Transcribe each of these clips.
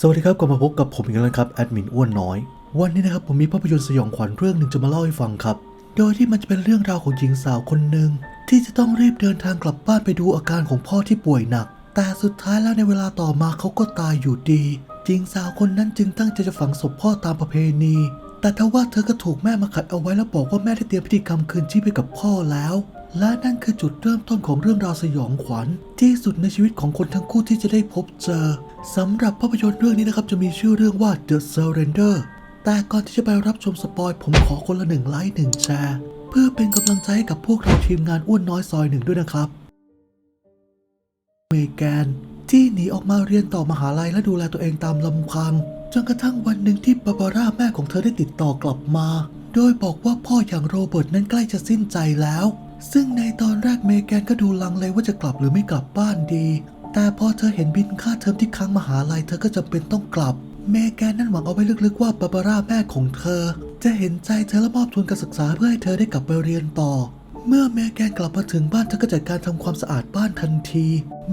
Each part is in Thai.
สวัสดีครับกลับมาพบกับผมอีกแล้วครับแอดมินอ้วนน้อย วันนี้นะครับผมมีภาพยนตร์สยองขวัญเรื่องหนึ่งจะมาเล่าให้ฟังครับ โดยที่มันจะเป็นเรื่องราวของหญิงสาวคนหนึ่งที่จะต้องรีบเดินทางกลับบ้านไปดูอาการของพ่อที่ป่วยหนัก แต่สุดท้ายแล้วในเวลาต่อมาเขาก็ตายอยู่ดีหญิงสาวคนนั้นจึงตั้งใจจะฝังศพพ่อตามประเพณี แต่ทว่าเธอก็ถูกแม่มาขัดเอาไว้แล้วบอกว่าแม่ได้เตรียมพิธีกรรมคืนชีพให้กับพ่อแล้ว และนั่นคือจุดเริ่มต้นของเรื่องราวสยองขวัญ ที่สุดในชีวิตของคนทั้งคู่ที่จะได้พบเจอสำหรับภาพยนตร์เรื่องนี้นะครับจะมีชื่อเรื่องว่า The Surrender แต่ก่อนที่จะไปรับชมสปอยผมขอคนละหนึ่งไลค์หนึ่งแชร์ เพื่อเป็นกำลังใจให้กับพวกเราทีมงานอ้วนน้อยซอยหนึ่งด้วยนะครับ เมแกน ที่หนีออกมาเรียนต่อมหาลัยและดูแลตัวเองตามลำพังจนกระทั่งวันหนึ่งที่บาบาร่าแม่ของเธอได้ติดต่อกลับมา โดยบอกว่าพ่ออย่างโรเบิร์ตนั้นใกล้จะสิ้นใจแล้ว ซึ่งในตอนแรกเมแกนก็ดูลังเลว่าจะกลับหรือไม่กลับบ้านดี แต่พอเธอเห็นบินค่าเทอมที่ค้างมหาลัยเธอก็จำเป็นต้องกลับ เมแกนนั้นหวังเอาไว้ลึกๆว่าบาบาร่าแม่ของเธอ จะเห็นใจเธอและมอบทุนการศึกษาเพื่อให้เธอได้กลับไปเรียนต่อ เมื่อเมแกนกลับมาถึงบ้านเธอก็จัดการทำความสะอาดบ้านทันที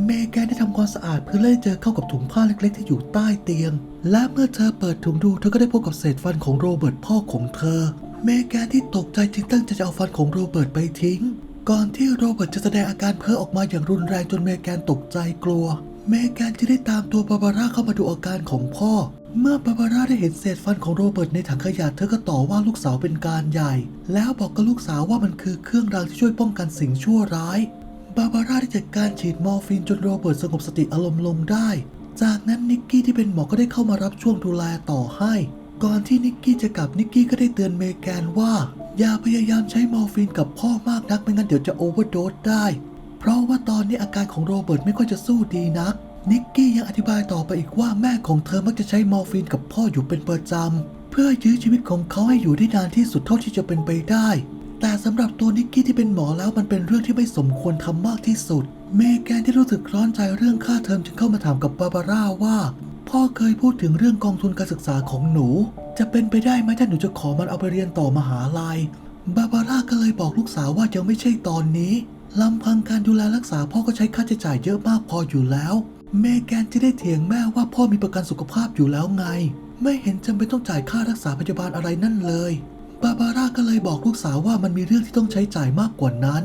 เมแกนได้ทำความสะอาดเพื่อไล่เจอเข้ากับถุงผ้าเล็กๆ ที่อยู่ใต้เตียง และเมื่อเธอเปิดถุงดูเธอก็ได้พบกับเศษฟันของโรเบิร์ตพ่อของเธอ เมแกนที่ตกใจจึงตั้งใจจะเอาฟันของโรเบิร์ตไปทิ้ง ก่อนที่โรเบิร์ตจะแสดงอาการเพ้อออกมาอย่างรุนแรงจนเมแกนตกใจกลัว เมแกนจึงได้ตามตัวบาบาร่าเข้ามาดูอาการของพ่อ เมื่อบาบาร่าได้เห็นเศษฟันของโรเบิร์ตในถังขยะเธอก็ต่อว่าลูกสาวเป็นการใหญ่ แล้วบอกกับลูกสาวว่ามันคือเครื่องรางที่ช่วยป้องกันสิ่งชั่วร้าย บาบาร่าได้จัดการฉีดมอร์ฟีนจนโรเบิร์ตสงบสติอารมณ์ลงได้ จากนั้นนิกกี้ที่เป็นหมอก็ได้เข้ามารับช่วงดูแลต่อให้ ก่อนที่นิกกี้จะกลับนิกกี้ก็ได้เตือนเมแกนว่า อย่าพยายามใช้มอร์ฟีนกับพ่อมากนักไม่งั้นเดี๋ยวจะโอเวอร์โดสได้ เพราะว่าตอนนี้อาการของโรเบิร์ตไม่ค่อยจะสู้ดีนัก นิกกี้ยังอธิบายต่อไปอีกว่าแม่ของเธอมักจะใช้มอร์ฟีนกับพ่ออยู่เป็นประจำเพื่อยื้อชีวิตของเขาให้อยู่ได้นานที่สุดเท่าที่จะเป็นไปได้ แต่สำหรับตัวนิกกี้ที่เป็นหมอแล้วมันเป็นเรื่องที่ไม่สมควรทำมากที่สุด เมแกนที่รู้สึกร้อนใจเรื่องค่าเทอมจึงเข้ามาถามกับบาบาร่าว่า พ่อเคยพูดถึงเรื่องกองทุนการศึกษาของหนู จะเป็นไปได้ไหมถ้าหนูจะขอมันเอาไปเรียนต่อมหาลัย บาบาร่าก็เลยบอกลูกสาวว่ายังไม่ใช่ตอนนี้ลำพังการดูแลรักษาพ่อก็ใช้ค่าใช้จ่ายเยอะมากพออยู่แล้ว เมแกนจะได้เถียงแม่ว่าพ่อมีประกันสุขภาพอยู่แล้วไง ไม่เห็นจำเป็นต้องจ่ายค่ารักษาพยาบาลอะไรนั่นเลย บาบาร่าก็เลยบอกลูกสาวว่ามันมีเรื่องที่ต้องใช้จ่ายมากกว่านั้น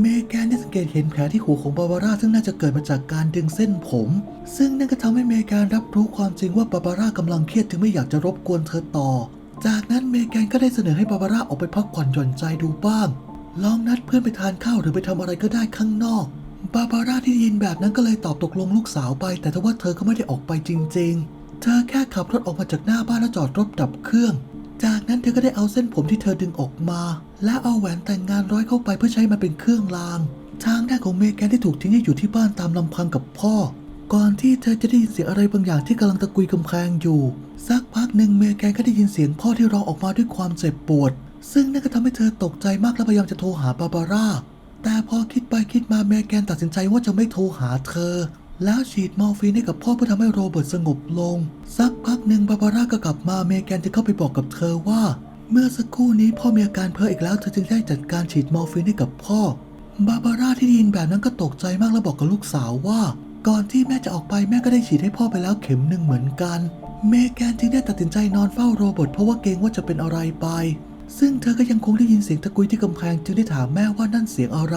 เมแกนได้สังเกตเห็นแผลที่หูของบาบาร่าซึ่งน่าจะเกิดมาจากการดึงเส้นผม ซึ่งนั่นก็ทำให้เมแกนรับรู้ความจริงว่าบาบาร่ากำลังเครียดจึงไม่อยากจะรบกวนเธอต่อ จากนั้นเมแกนก็ได้เสนอให้บาบาร่าออกไปพักผ่อนหย่อนใจดูบ้าง ลองนัดเพื่อนไปทานข้าวหรือไปทำอะไรก็ได้ข้างนอก บาบาร่าที่ยินแบบนั้นก็เลยตอบตกลงลูกสาวไป แต่ทว่าเธอก็ไม่ได้ออกไปจริง ๆ เธอแค่ขับรถออกมาจากหน้าบ้านแล้วจอดรถดับเครื่อง จากนั้นเธอก็ได้เอาเส้นผมที่เธอดึงออกมา และเอาแหวนแต่งงานร้อยเข้าไปเพื่อใช้มันเป็นเครื่องราง ทางด้านของเมแกนที่ถูกทิ้งให้อยู่ที่บ้านตามลำพังกับพ่อ ก่อนที่เธอจะได้ยินเสียงอะไรบางอย่างที่กำลังตะกุยกำแพงอยู่ สักพักหนึ่งเมแกนก็ได้ยินเสียงพ่อที่ร้องออกมาด้วยความเจ็บปวด ซึ่งนั่นก็ทำให้เธอตกใจมากและพยายามจะโทรหาบาบาร่า แต่พอคิดไปคิดมาเมแกนตัดสินใจว่าจะไม่โทรหาเธอ แล้วฉีดมอร์ฟีนให้กับพ่อเพื่อทำให้โรเบิร์ตสงบลง สักพักหนึ่งบาบาร่าก็กลับมาเมแกนจะเข้าไปบอกกับเธอว่า เมื่อสักครู่นี้พ่อมีอาการเพ้ออีกแล้วเธอจึงได้จัดการฉีดมอร์ฟีนให้กับพ่อบาบาร่าที่ได้ยินแบบนั้นก็ตกใจมากและบอกกับลูกสาวว่า ก่อนที่แม่จะออกไปแม่ก็ได้ฉีดให้พ่อไปแล้วเข็มหนึ่งเหมือนกัน เมแกนจึงได้ตัดสินใจนอนเฝ้าโรเบิร์ตเพราะว่าเกรงว่าจะเป็นอะไรไป ซึ่งเธอก็ยังคงได้ยินเสียงตะกุยที่กำแพงจึงได้ถามแม่ว่านั่นเสียงอะไร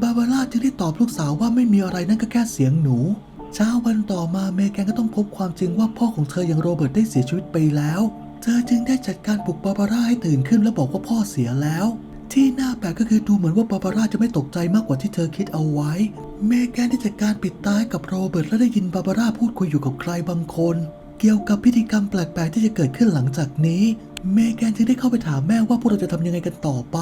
บาบาร่าจึงได้ตอบลูกสาวว่าไม่มีอะไรนั่นก็แค่เสียงหนู เช้าวันต่อมาเมแกนก็ต้องพบความจริงว่าพ่อของเธออย่างโรเบิร์ตได้เสียชีวิตไปแล้ว เธอจึงได้จัดการปลุกบาบาร่าให้ตื่นขึ้นและบอกว่าพ่อเสียแล้ว ที่น่าแปลกก็คือดูเหมือนว่าบาบาร่าจะไม่ตกใจมากกว่าที่เธอคิดเอาไว้ เมแกนได้จัดการปิดตาให้กับโรเบิร์ตและได้ยินบาบาร่าพูดคุยอยู่กับใครบางคน เกี่ยวกับพิธีกรรมแปลกๆที่จะเกิดขึ้นหลังจากนี้ เมแกนจึงได้เข้าไปถามแม่ว่าพวกเราจะทำยังไงกันต่อไป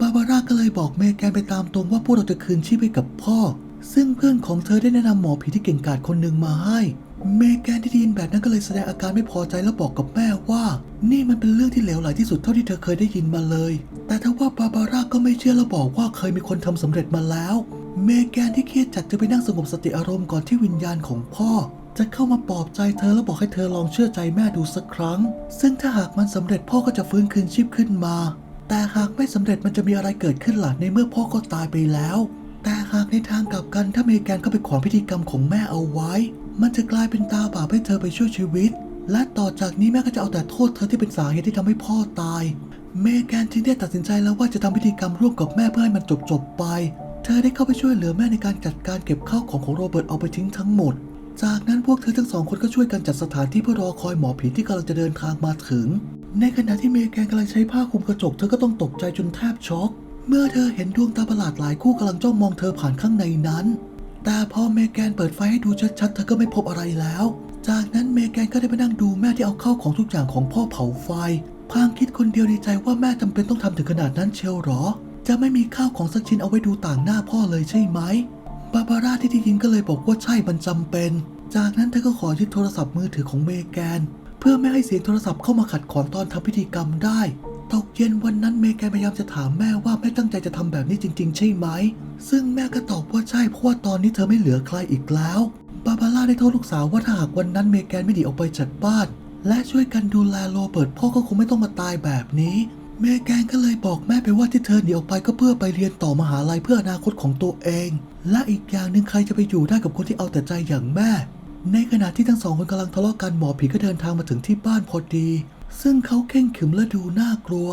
บาบาร่าก็เลยบอกเมแกนไปตามตรงว่าพวกเราจะคืนชีพให้กับพ่อ ซึ่งเพื่อนของเธอได้แนะนำหมอผีที่เก่งกาจคนหนึ่งมาให้ เมแกนที่ได้ยินแบบนั้นก็เลยแสดงอาการไม่พอใจแล้วบอกกับแม่ว่า นี่มันเป็นเรื่องที่เหลวไหลที่สุดเท่าที่เธอเคยได้ยินมาเลย แต่ทว่าบาบาร่าก็ไม่เชื่อและบอกว่าเคยมีคนทำสำเร็จมาแล้ว เมแกนที่เครียดจัดจะไปนั่งสงบสติอารมณ์ก่อนที่วิญญาณของพ่อ จะเข้ามาปลอบใจเธอและบอกให้เธอลองเชื่อใจแม่ดูสักครั้ง ซึ่งถ้าหากมันสำเร็จพ่อก็จะฟื้นคืนชีพขึ้นมา แต่หากไม่สำเร็จมันจะมีอะไรเกิดขึ้นหล่ะในเมื่อพ่อก็ตายไปแล้ว แต่หากในทางกลับกันถ้าเมแกนเข้าไปขวางพิธีกรรมของแม่เอาไว้ มันจะกลายเป็นตาบาปให้เธอไปช่วยชีวิต และต่อจากนี้แม่ก็จะเอาแต่โทษเธอที่เป็นสาเหตุที่ทำให้พ่อตาย เมแกนจึงได้ตัดสินใจแล้วว่าจะทำพิธีกรรมร่วมกับแม่เพื่อให้มันจบจบไป เธอได้เข้าไปช่วยเหลือแม่ในการจัดการเก็บข้าวของของโรเบิร์ตเอาไปทิ้งทั้งหมด จากนั้นพวกเธอทั้งสองคนก็ช่วยกันจัดสถานที่เพื่อรอคอยหมอผีที่กำลังจะเดินทางมาถึง ในขณะที่เมแกนกำลังใช้ผ้าคลุมกระจกเธอก็ต้องตกใจจนแทบช็อก เมื่อเธอเห็นดวงตาประหลาดหลายคู่กำลังจ้องมองเธอผ่านข้างในนั้น แต่พอเมแกนเปิดไฟให้ดูชัดๆ เธอก็ไม่พบอะไรแล้ว จากนั้นเมแกนก็ได้ไปนั่งดูแม่ที่เอาเข้าวของทุกอย่างของพ่อเผาไฟ พางคิดคนเดียวในใจว่าแม่จำเป็นต้องทำถึงขนาดนั้นเชียวหรอ จะไม่มีข้าวของสักชิ้นเอาไว้ดูต่างหน้าพ่อเลยใช่ไหม บาบาร่าที่ได้ยินก็เลยบอกว่าใช่มันจำเป็น จากนั้นเธอก็ขอยึดโทรศัพท์มือถือของเมแกน เพื่อไม่ให้เสียงโทรศัพท์เข้ามาขัดขวางตอนทำพิธีกรรมได้ตกเย็นวันนั้นเมแกนพยายามจะถามแม่ว่าแม่ตั้งใจจะทำแบบนี้จริง ๆ ใช่ไหม ซึ่งแม่ก็ตอบว่าใช่เพราะว่าตอนนี้เธอไม่เหลือใครอีกแล้ว บาบาร่าได้โทษลูกสาวว่าถ้าหากวันนั้นเมแกนไม่หนีออกไปจากบ้านและช่วยกันดูแลโรเบิร์ตพ่อก็คงไม่ต้องมาตายแบบนี้ เมแกนก็เลยบอกแม่ไปว่าที่เธอหนีออกไปก็เพื่อไปเรียนต่อมหาลัยเพื่ออนาคตของตัวเอง และอีกอย่างหนึ่งใครจะไปอยู่ได้กับคนที่เอาแต่ใจอย่างแม่ ในขณะที่ทั้งสองคนกำลังทะเลาะกันหมอผีก็เดินทางมาถึงที่บ้านพอดี ซึ่งเขาเข่งขึมและดูน่ากลัว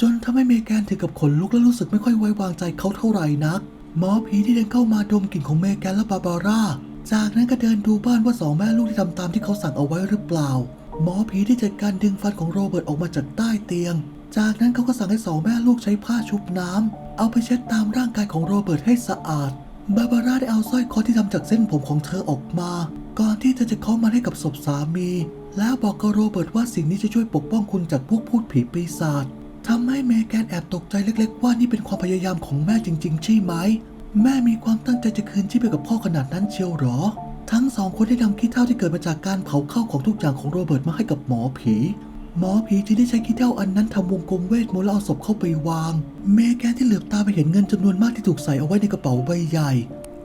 จนทำให้เมแกนถึงกับขนลุกและรู้สึกไม่ค่อยไว้วางใจเขาเท่าไหร่นัก หมอผีที่เดินเข้ามาดมกลิ่นของเมแกนและบาบาร่า จากนั้นก็เดินดูบ้านว่าสองแม่ลูกที่ทำตามที่เขาสั่งเอาไว้หรือเปล่า หมอผีที่จัดการดึงฟันของโรเบิร์ตออกมาจากใต้เตียง จากนั้นเขาก็สั่งให้สองแม่ลูกใช้ผ้าชุบน้ำเอาไปเช็ดตามร่างกายของโรเบิร์ตให้สะอาด บาบาร่าได้เอาสร้อยคอที่ทำจากเส้นผมของเธอออกมา ก่อนที่เธอจะเข้ามาให้กับศพสามี แล้วบอกกับโรเบิร์ตว่าสิ่งนี้จะช่วยปกป้องคุณจากพวกพูดผีปีศาจทำให้เมแกนแอบตกใจเล็ก ๆ ว่านี่เป็นความพยายามของแม่จริง ๆ ใช่ไหม แม่มีความตั้งใจจะคืนชีพไปกับพ่อขนาดนั้นเชียวหรอ ทั้งสองคนได้นำขี้เถ้าที่เกิดมาจากการเผาเข้าของทุกอย่างของโรเบิร์ตมาให้กับหมอผี หมอผีจึงได้ใช้ขี้เถ้าอันนั้นทำวงกลมเวทมนต์แล้วเอาศพเข้าไปวาง เมแกนที่เหลือบตาไปเห็นเงินจำนวนมากที่ถูกใส่เอาไว้ในกระเป๋าใบใหญ่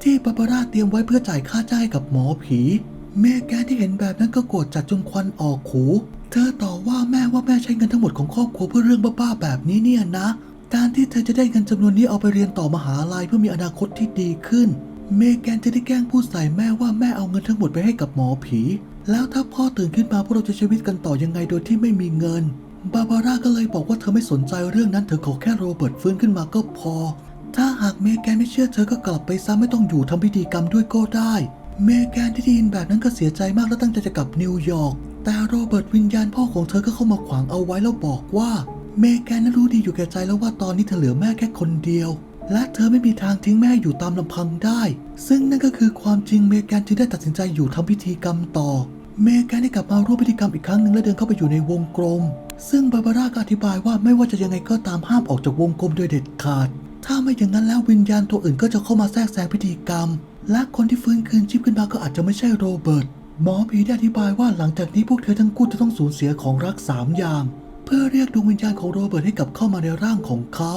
ที่บาบาร่าเตรียมไว้เพื่อจ่ายค่าจ้างให้กับหมอผี เมแกนที่เห็นแบบนั้นก็โกรธจัดจนควันออกหู เธอต่อว่าแม่ว่าแม่ใช้เงินทั้งหมดของครอบครัวเพื่อเรื่องบ้าๆแบบนี้เนี่ยนะ การที่เธอจะได้เงินจำนวนนี้เอาไปเรียนต่อมหาลัยเพื่อมีอนาคตที่ดีขึ้น เมแกนจะได้แกล้งพูดใส่แม่ว่าแม่เอาเงินทั้งหมดไปให้กับหมอผี แล้วถ้าพ่อตื่นขึ้นมาพวกเราจะใช้ชีวิตกันต่อยังไงโดยที่ไม่มีเงิน บาบาร่าก็เลยบอกว่าเธอไม่สนใจเรื่องนั้นเธอขอแค่โรเบิร์ตฟื้นขึ้นมาก็พอ ถ้าหากเมแกนไม่เชื่อเธอก็กลับไปซะไม่ต้องอยู่ทำพิธีกรรมด้วยก็ได้ เมแกนที่ได้ยินแบบนั้นก็เสียใจมากและตั้งใจจะกลับนิวยอร์ก แต่โรเบิร์ตวิญญาณพ่อของเธอก็เข้ามาขวางเอาไว้แล้วบอกว่า เมแกนนั้นรู้ดีอยู่แก่ใจแล้วว่าตอนนี้เธอเหลือแม่แค่คนเดียว และเธอไม่มีทางทิ้งแม่อยู่ตามลำพังได้ ซึ่งนั่นก็คือความจริงเมแกนจึงได้ตัดสินใจอยู่ทำพิธีกรรมต่อ เมแกนได้กลับมาร่วมพิธีกรรมอีกครั้งหนึ่งและเดินเข้าไปอยู่ในวงกลม ซึ่งบาบาร่าก็อธิบายว่าไม่ว่าจะยังไงก็ตามห้ามออกจากวงกลมโดยเด็ดขาด ถ้าไม่อย่างนั้นแล้ววิญญาณตัวอื่นก็จะเข้ามาแทรกแซงพิธีกรรม และคนที่ฟื้นคืนชีพขึ้นมาก็อาจจะไม่ใช่โรเบิร์ต หมอผีได้อธิบายว่าหลังจากนี้พวกเธอทั้งคู่จะต้องสูญเสียของรักสามอย่าง เพื่อเรียกดวงวิญญาณของโรเบิร์ตให้กลับเข้ามาในร่างของเขา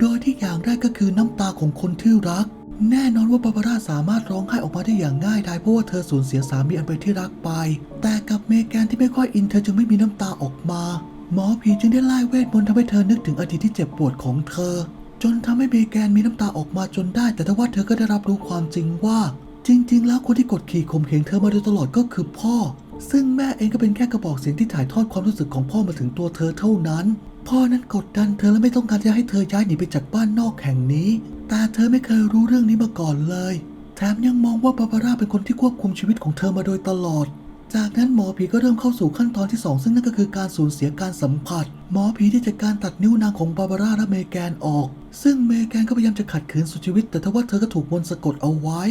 โดยที่อย่างแรกก็คือน้ำตาของคนที่รัก แน่นอนว่าบาบาร่าสามารถร้องไห้ออกมาได้อย่างง่ายดายเพราะว่าเธอสูญเสียสามีอันเป็นที่รักไป แต่กับเมแกนที่ไม่ค่อยอินเธอจึงไม่มีน้ำตาออกมา หมอผีจึงได้ไล่เวทมนต์ทำให้เธอนึกถึงอดีตที่เจ็บปวดของเธอ จนทำให้เมแกนมีน้ำตาออกมาจนได้ แต่ทว่าเธอก็ได้รับรู้ความจริงว่า จริง ๆ แล้วคนที่กดขี่ข่มเหงเธอมาโดยตลอดก็คือพ่อซึ่งแม่เองก็เป็นแค่กระบอกเสียงที่ถ่ายทอดความรู้สึกของพ่อมาถึงตัวเธอเท่านั้น พ่อนั้นกดดันเธอและไม่ต้องการจะให้เธอย้ายหนีไปจากบ้านนอกแห่งนี้ แต่เธอไม่เคยรู้เรื่องนี้มาก่อนเลย แถมยังมองว่าบาบาร่าเป็นคนที่ควบคุมชีวิตของเธอมาโดยตลอด จากนั้นหมอผีก็เริ่มเข้าสู่ขั้นตอนที่ 2 ซึ่งนั่นก็คือการสูญเสียการสัมผัส หมอผีได้จัดการตัดนิ้วนางของบาบาร่าและเมแกนออก ซึ่งเมแกนก็พยายามจะขัดขืนสุดชีวิต แต่ทว่าเธอก็ถูกมนต์สะกดเอาไว้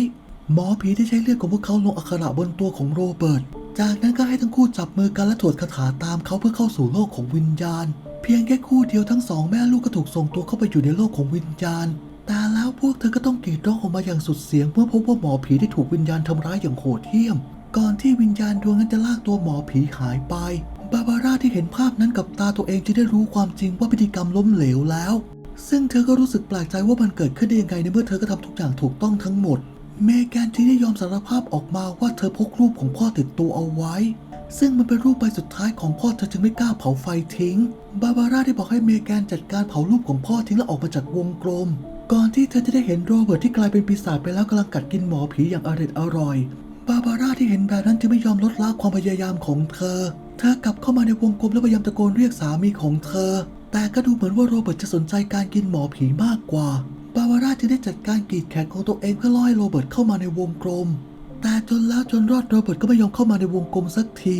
หมอผีได้ใช้เลือดของพวกเขาลงอักขระบนตัวของโรเบิร์ต จากนั้นก็ให้ทั้งคู่จับมือกันและถวดคาถาตามเขาเพื่อเข้าสู่โลกของวิญญาณ เพียงแค่คู่เดียวทั้งสองแม่ลูกก็ถูกส่งตัวเข้าไปอยู่ในโลกของวิญญาณ แต่แล้วพวกเธอก็ต้องกรีดร้องออกมาอย่างสุดเสียงเมื่อพบว่าหมอผีได้ถูกวิญญาณทำร้ายอย่างโหดเหี้ยม ก่อนที่วิญญาณดวงนั้นจะลากตัวหมอผีหายไป บาบาร่าที่เห็นภาพนั้นกับตาตัวเองจึงได้รู้ความจริงว่าพิธีกรรมล้มเหลวแล้ว ซึ่งเธอก็รู้สึกแปลกใจว่ามันเกิดขึ้นได้ยังไงในเมื่อเธอก็ทำทุกอย่างถูกต้องทั้งหมด เมแกนจึงได้ยอมสารภาพออกมาว่าเธอพกรูปของพ่อติดตัวเอาไว้ ซึ่งมันเป็นรูปใบสุดท้ายของพ่อเธอจึงไม่กล้าเผาไฟทิ้ง บาบาร่าได้บอกให้เมแกนจัดการเผารูปของพ่อทิ้งและออกมาจากวงกลม ก่อนที่เธอจะได้เห็นโรเบิร์ตที่กลายเป็นปีศาจไปแล้วกำลังกัดกินหมอผีอย่างอร็ดอร่อย บาบาร่าที่เห็นแบบนั้นจึงไม่ยอมลดละความพยายามของเธอ เธอกลับเข้ามาในวงกลมและพยายามตะโกนเรียกสามีของเธอ แต่ก็ดูเหมือนว่าโรเบิร์ตจะสนใจการกินหมอผีมากกว่า บาบาร่าจึงได้จัดการกรีดแขนของตัวเองเพื่อล่อให้โรเบิร์ตเข้ามาในวงกลม แต่จนแล้วจนรอดโรเบิร์ตก็ไม่ยอมเข้ามาในวงกลมสักที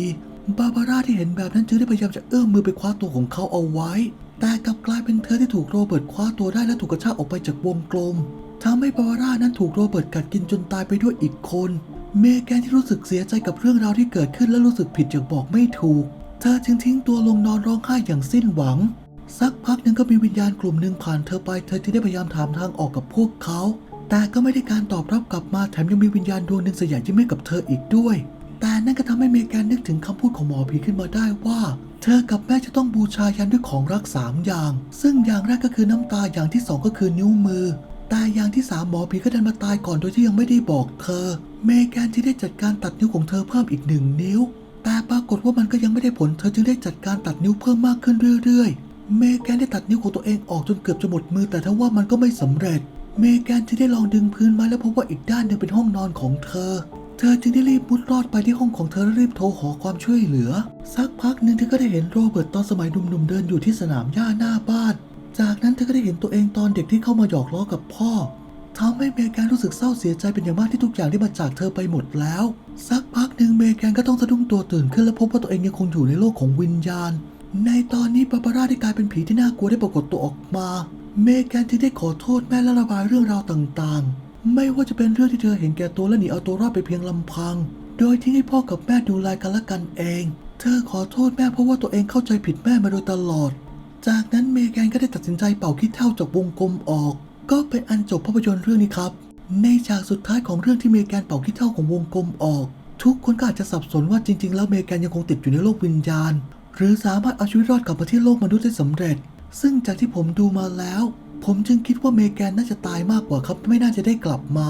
บาบาร่าที่เห็นแบบนั้นจึงได้พยายามจะเอื้อมมือไปคว้าตัวของเขาเอาไว้ แต่กลับกลายเป็นเธอที่ถูกโรเบิร์ตคว้าตัวได้และถูกกระชากออกไปจากวงกลมทำให้บาบาร่านั้นถูกโรเบิร์ตกัดกินจนตายไปด้วยอีกคน เมแกนที่รู้สึกเสียใจกับเรื่องราวที่เกิดขึ้นและรู้สึกผิดอย่างบอกไม่ถูก เธอจึงทิ้งตัวลงนอนร้องไห้อย่างสิ้นหวัง สักพักหนึ่งก็มีวิญญาณกลุ่มหนึ่งผ่านเธอไป เธอจึงได้พยายามถามทางออกกับพวกเขา แต่ก็ไม่ได้การตอบรับกลับมาแถมยังมีวิญญาณดวงหนึ่งสยายยิ้มให้กับเธออีกด้วย แต่นั่นก็ทำให้เมแกนนึกถึงคำพูดของหมอผีขึ้นมาได้ว่า เธอกับแม่จะต้องบูชายันด้วยของรักสามอย่าง ซึ่งอย่างแรกก็คือน้ำตาอย่างที่สองก็คือนิ้วมือแต่อย่างที่สามหมอผีก็ดันมาตายก่อนโดยที่ยังไม่ได้บอกเธอ เมแกนที่ได้จัดการตัดนิ้วของเธอเพิ่มอีกหนึ่งนิ้ว แต่ปรากฏว่ามันก็ยังไม่ได้ผล เธอจึงได้จัดการตัดนิ้วเพิ่มมากขึ้นเรื่อยๆ เมแกนได้ตัดนิ้วของตัวเองออกจนเกือบจะหมดมือ แต่ทว่ามันก็ไม่สำเร็จ เมแกนจึงได้ลองดึงพื้นไม้แล้วพบว่าอีกด้านหนึ่งเป็นห้องนอนของเธอ เธอจึงได้รีบมุดรอดไปที่ห้องของเธอและรีบโทรขอความช่วยเหลือ สักพักหนึ่งเธอก็ได้เห็นโรเบิร์ตตอนสมัยหนุ่มๆเดินอยู่ที่สนามหญ้าหน้าบ้าน จากนั้นเธอก็ได้เห็นตัวเองตอนเด็กที่เข้ามาหยอกล้อกับพ่อทำให้เมแกนรู้สึกเศร้าเสียใจเป็นอย่างมากที่ทุกอย่างได้มาจากเธอไปหมดแล้ว สักพักหนึ่งเมแกนก็ต้องสะดุ้งตัวตื่นขึ้นและพบว่าตัวเองยังคงอยู่ในโลกของวิญญาณ ในตอนนี้บาบาร่าได้กลายเป็นผีที่น่ากลัวได้ปรากฏตัวออกมา เมแกนจึงได้ขอโทษแม่และระบายเรื่องราวต่างๆ ไม่ว่าจะเป็นเรื่องที่เธอเห็นแก่ตัวและหนีเอาตัวรอดไปเพียงลำพัง โดยที่ให้พ่อกับแม่ดูแลกันและกันเอง เธอขอโทษแม่เพราะว่าตัวเองเข้าใจผิดแม่มาโดยตลอด จากนั้นเมแกนก็ได้ตัดสินใจเป่าขี้เท่าจากวงกลมออก ก็เป็นอันจบภาพยนตร์เรื่องนี้ครับ ในฉากสุดท้ายของเรื่องที่เมแกนเป่าขี้เท่าของวงกลมออก ทุกคนก็อาจจะสับสนว่าจริง ๆ แล้วเมแกนยังคงติดอยู่ในโลกวิญญาณ หรือสามารถเอาชีวิตรอดกลับมาที่โลกมนุษย์ได้สำเร็จ ซึ่งจากที่ผมดูมาแล้ว ผมจึงคิดว่าเมแกนน่าจะตายมากกว่าครับ ไม่น่าจะได้กลับมา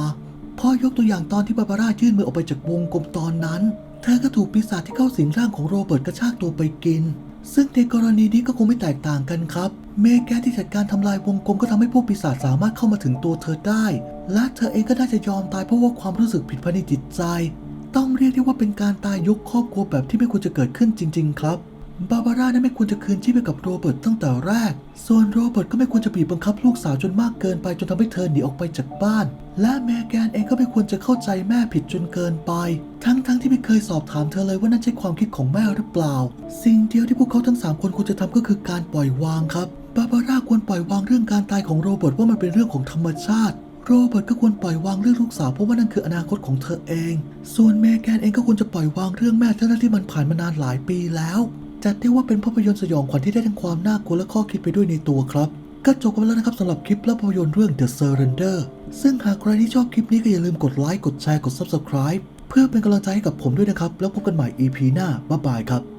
พ่อยกตัวอย่างตอนที่บาบาร่ายื่นมือออกไปจากวงกลมตอนนั้น เธอก็ถูกปีศาจที่เข้าสิงร่างของโรเบิร์ตกระชากตัวไปกิน ซึ่งในกรณีนี้ก็คงไม่แตกต่างกันครับ เมแกนที่จัดการทำลายวงกลมก็ทำให้พวกปีศาจสามารถเข้ามาถึงตัวเธอได้ และเธอเองก็น่าจะยอมตายเพราะว่าความรู้สึกผิดภายในจิตใจ ต้องเรียกได้ว่าเป็นการตายยกครอบครัวแบบที่ไม่ควรจะเกิดขึ้นจริง ๆ ครับ บาบาร่านั้นไม่ควรจะคืนชีพให้กับโรเบิร์ตตั้งแต่แรก ส่วนโรเบิร์ตก็ไม่ควรจะบีบบังคับลูกสาวจนมากเกินไปจนทำให้เธอหนีออกไปจากบ้าน และแมแกนเองก็ไม่ควรจะเข้าใจแม่ผิดจนเกินไป ทั้งๆที่ไม่เคยสอบถามเธอเลยว่านั่นใช่ความคิดของแม่หรือเปล่า สิ่งเดียวที่พวกเขาทั้งสามคนควรจะทำก็คือการปล่อยวางครับ บาบาร่าควรปล่อยวางเรื่องการตายของโรเบิร์ตว่ามันเป็นเรื่องของธรรมชาติโรเบิร์ตก็ควรปล่อยวางเรื่องลูกสาวเพราะว่านั่นคืออนาคตของเธอเอง ส่วนเมแกนเองก็ควรจะปล่อยวางเรื่องแม่ทั้งที่มันผ่านมานานหลายปีแล้ว จัดได้ว่าเป็นภาพยนตร์สยองขวัญที่ได้ทั้งความน่ากลัวและข้อคิดไปด้วยในตัวครับ ก็จบกันไปแล้วนะครับสำหรับคลิปและภาพยนตร์เรื่อง The Surrender ซึ่งหากใครที่ชอบคลิปนี้ก็อย่าลืมกดไลค์กดแชร์กด Subscribe เพื่อเป็นกำลังใจให้กับผมด้วยนะครับ แล้วพบกันใหม่ EP หน้าบ๊ายบายครับ